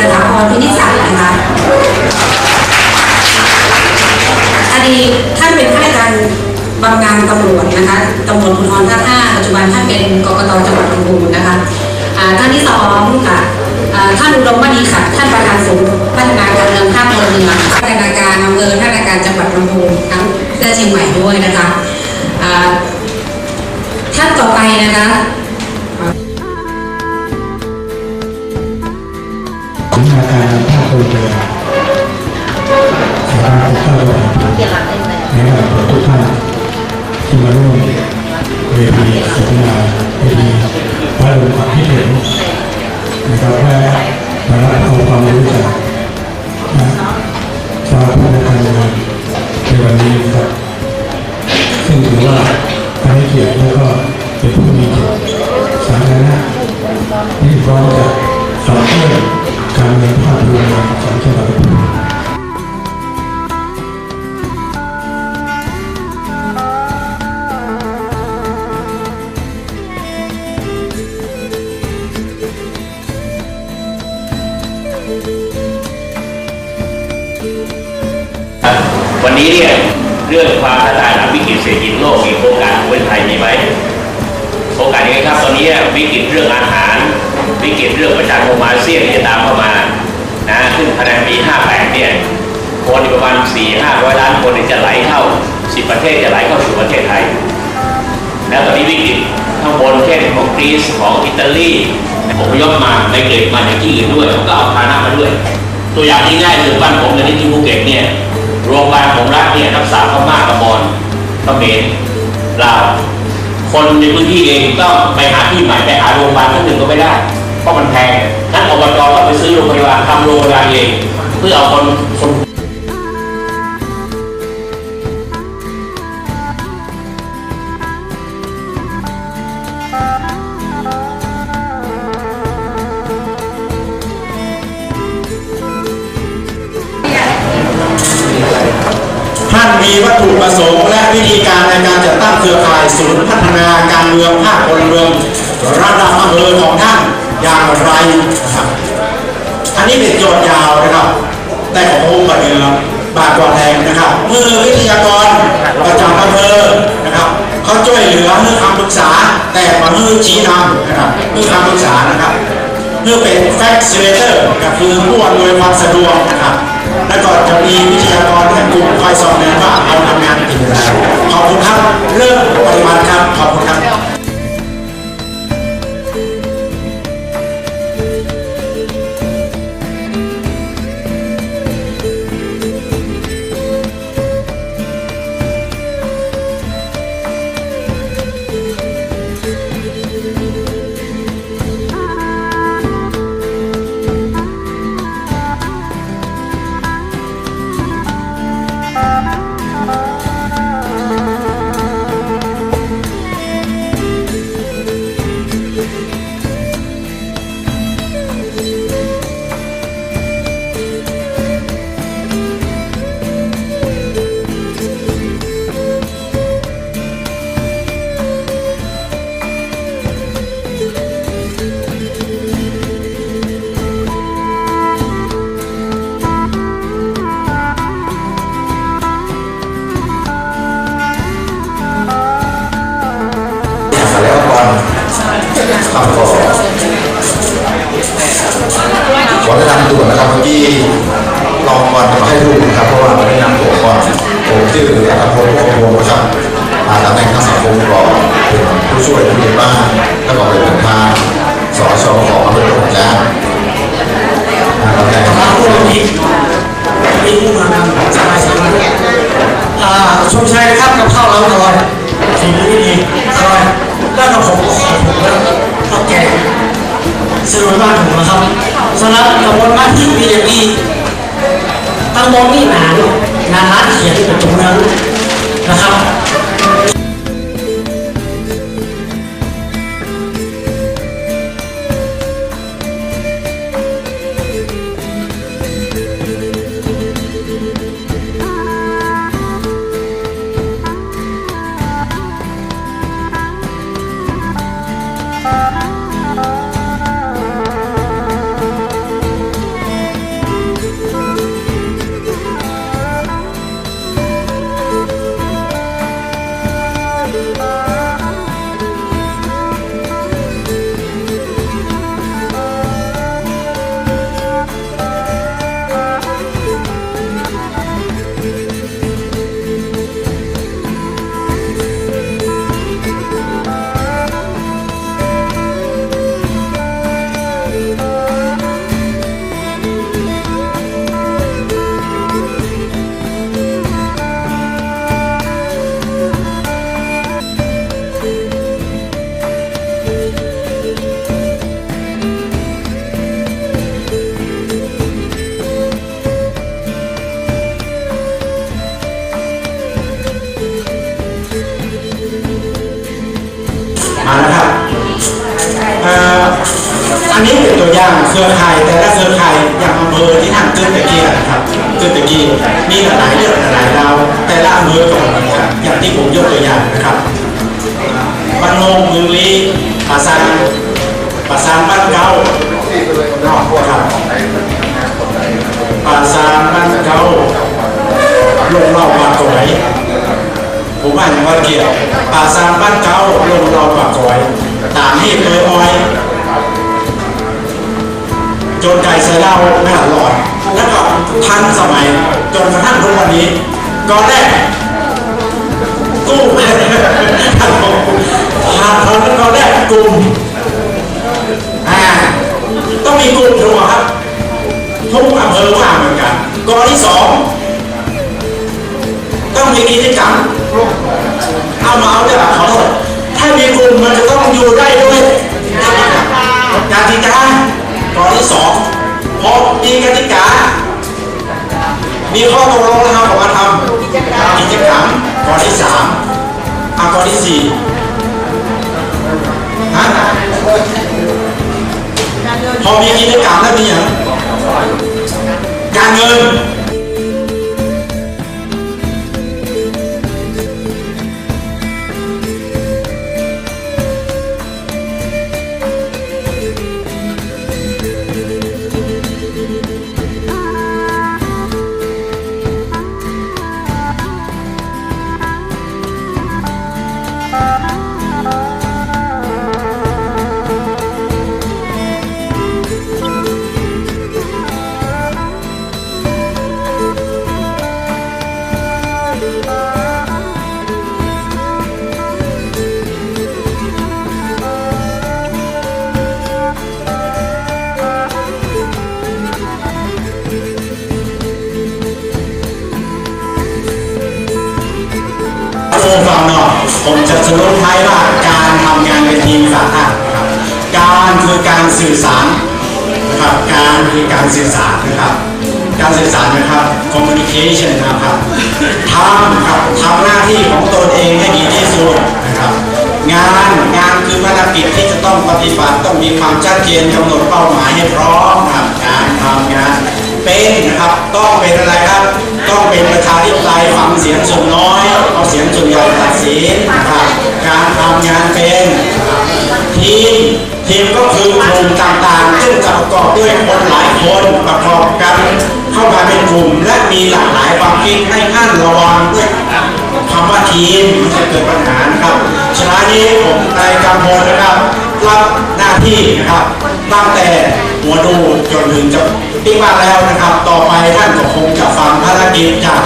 จถาพรพินิจศันะคะอดีตท่านเป็นข้าราชการบำนาญตำรวจนะคะตำรวจภูธรภาคห้าปัจจุบันท่านเป็นกกตจังหวัดลำพูนนะคะท่านที่สองค่ะท่านอุดมวันีค่ะ ท่านประธานสูนย์พัฒนาการเมืองภาคตะวัเหนือพัฒนาการอำเภอพัฒนาการจังหวัดลำพูนทั้งและเชียงใหม่ด้วยนะคะท่านต่อไปนะคะ นำภาพโดยเรือสามารถเข้าไปในงานขอทุกท่านที่มาร่วมเวทีสนทนาเวทีพระลงความคิดเห็นนะครับและมารับเอาความรู้จากนะชาวพุทธการเมืองในวันนี้ครับซึ่งถือว่าการให้เกียรติแล้วก็เป็นผู้มีเกียรติสาธารณะที่พร้อมจะขับเคลื่อการเมืองภาพรวม รื่องความท้าทายทางวิกฤตเศรษฐกิจโลกมีโอกาสของประเทศไทยมีไหมโอกาสยังไงครับ ตอนนี้วิกฤตเรื่องอาหาร วิกฤตเรื่องประชาคมอาเซียนที่จะตามเข้ามานะซึ่งภายในปี 58 เนี่ยคนประมาณ 4 500 ล้านคนจะไหลเข้า 10 ประเทศจะไหลเข้าสู่ประเทศไทย แล้วตอนนี้วิกฤตข้างบนเช่นของกรีซของอิตาลีอพยพมาในเกรดมาจากที่อื่นด้วยเขาก็เอาพานะมาด้วย ตัวอย่างที่ง่ายคือบ้านผมในที่ภูเก็ตเนี่ย โรงพยาบาลของรัฐเนี่ยรักษาพม่ากับมอญเบนลาวคนในพื้นที่เองต้องไปหาที่ใหม่ไปหาโรงพยาบาลที่หนึ่งก็ไม่ได้เพราะมันแพงท่านอบจก็ไปซื้อโรงพยาบาลทำโรงพยาบาลเอง เพื่อเอาคนคน มีวัตถุประสงค์ และวิธีการในการจัดตั้งเครือข่ายศูนย์พัฒนาการเมืองภาคพลเมืองระดับอำเภอของท่านอย่างไรนะครับอันนี้เป็นโจทย์ยาวนะครับ แต่ของผมบัดเดือบาทกว่าแทงนะครับมือวิทยากรประจำอำเภอนะครับเขาช่วยเหลือเพื่อคำปรึกษาแต่มาเพื่อชี้นำนะครับเพื่อคำปรึกษานะครับเพื่อเป็น facilitator ก็คือผู้อำนวยความสะดวกนะครับ และก่อนจะมีวิทยากรและกลุ่มคอยสอนแนะว่าเอาทำงานจริงอะไรขอบคุณครับ เริ่มปฏิบัติครับ ขอบคุณครับ ลองก่อนมาให้ดูกนะครับเพราะว่าแนะนำตัวก่อนผมชื่ออัตพลพวงวงนะครับอาตำแหน่งทางสังคมก็เป็นผู้ช่วยผู้ใหญ่บ้านแล้วก็เป็นประธานสชอของอำเภอหนองจานอ่าตำแหน่งครับผู้นำทีมทีมผู้มานำสบายสบายอ่าชมชัยนะครับกับข้าวเราอร่อยสิ่งที่ดีอร่อยแล้วก็ผมก็ขอผมแล้วก็แกงสรุปบ้านผมนะครับสำหรับตำบลบ้านที่มีอย่างดี ตำบลนี่หนานงานร้านเขียนเป็นตรงนั้นนะครับ ตัวอย่างเครือข่ายแต่ละเครือข่ายอย่างอำเภอที่ท่านเกิดตะเกียนะครับเกิดตะกี้มีหลายเรื่องหลายดาวแต่ละอำเภอก็เหมือนกันอย่างที่ผมยกตัวอย่างนะครับบ้านโนงเมืองลีปาสาทปาสาทบ้านเก่านอกครับปาสาทบ้านเก่าลงเล่าปากกอยผมอ่านว่าเกี่ยวปาสาทบ้านเก่าลงเล่าปากกอยตามที่เคยอ้อย จนไก่ใส่เหล้าไม่หลอด แล้วก็ทันสมัยจนกระทั่งทุกวันนี้ก่อนแรกกู้ทันผมทันผมก่อนแรกกลุ่มอ่าต้องมีกลุ่มถูกไหมครับทุกอำเภอว่าเหมือนกันกอที่สองต้องมีกิจกรรมเอามาเอาเนี่ยขอโทษถ้ามีกลุ่มมันจะต้องอยู่ได้ด้วยกติกา กอที่สองพบมีกติกา มีข้อตกลงแล้วครับขอกว่าทำกิจกรรมกอที่สามอะกอที่สี่ฮะพอมีกิจกรรมแล้วมีอย่างการเงิน ผมจะสรุปให้ว่าการทำงานเป็นทีมสาธารณะนะครับการคือการสื่อสารนะครับการคือการสื่อสารนะครับ การสื่อสารนะครับ communication นะครับทำครับทำหน้าที่ของตนเองให้ดีที่สุดนะครับ งานงานคือภารกิจที่จะต้องปฏิบัติต้องมีความชัดเจนกำหนดเป้าหมายให้พร้อมครับการทำงาน เป็นนะครับ ต้องเป็นอะไรครับ ต้องเป็นประชาธิปไตยฟังเสียงส่วนน้อยเอาเสียงส่วนใหญ่ตัดสินนะครับ การทำงานเป็นทีมทีมก็คือกลุ่มต่างๆ ซึ่งจะประกอบด้วยคนหลายคนประกอบกันเข้ามาเป็นกลุ่มและมีหลากหลายความคิดให้ท่านระวังด้วยคำว่าทีมจะเกิดปัญหานะครับฉะนั้นนี้ผมนายกำพลนะครับรับหน้าที่นะครับตั้งแต่หัวดูจนถึงจะ ปิดบ้าแล้วนะครับ ต่อไปท่านก็คงจะฟังภารกิจจาก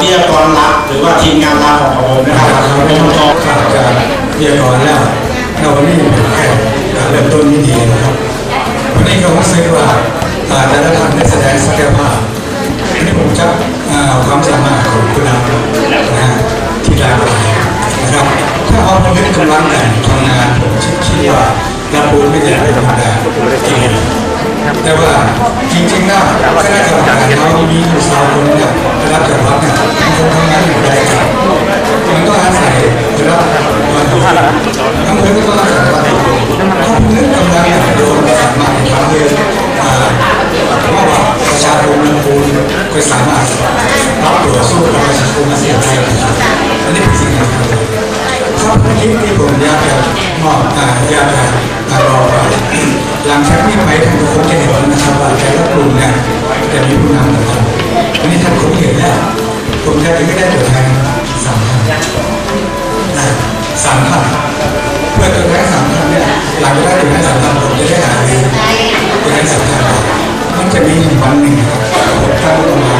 วิทยากรลับหรือว่าทีมงานลับของผมนะครับผมขอขาดการเรียกก่อนแล้วเราวันนี้เป็นแค่การเริ่มต้นที่ดีนะครับวันนี้ก็รู้สึกว่าอาแต่ละท่านได้แสดงศักยภาพวันนี้ผมจะความสามารถของคุณนำนะฮะที่หลากหลานะครับถ้าเอาผลึกกำลังกันทำงานผมคิดว่า รับปูนไม่ได้เป็นธรรมดาจริงๆแต่ว่าจริงๆแล้วคณะกรรมการเรามีอยู่สาวคนเนี่ยรับจากวัด มัน